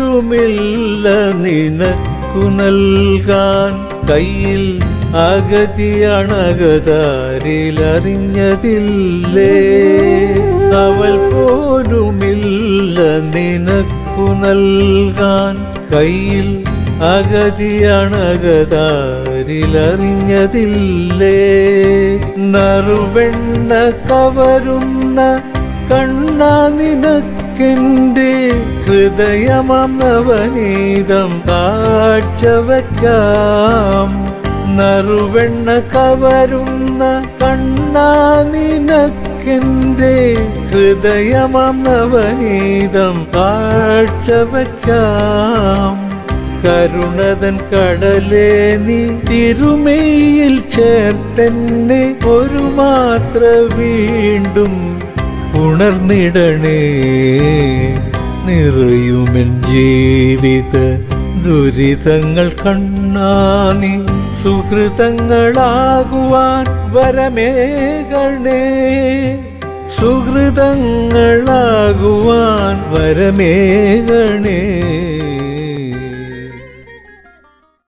ുമില്ല നിനക്കു നൽകാൻ കയ്യിൽ അഗതിയണകതാരിലറിഞ്ഞതില്ലേ അവൾ പോലുമില്ല നിനക്കു നൽകാൻ കയ്യിൽ അഗതിയണകതാരിലറിഞ്ഞതില്ലേ നറുവെണ്ണ കവരുന്ന കണ്ണാ നിനക്കെന്റെ ഹൃദയമം നവനീതം കാഴ്ചവയ്ക്കാം നറുവെണ്ണ കവരുന്ന കണ്ണാ നിനക്കെന്റെ ഹൃദയമം നവനീതം കാഴ്ചവയ്ക്കാം കരുണതൻ കടലേ നീ തിരുമയിൽ ചേർത്തെന്നെ ഒരു മാത്ര വീണ്ടും ഉണർന്നിടണേ. നിറയുമെൻ ജീവിത ദുരിതങ്ങൾ കണ്ണാനി സുഹൃതങ്ങളാകുവാൻ വരമേകണേ. സുഹൃതങ്ങളാകുവാൻ വരമേകണേ.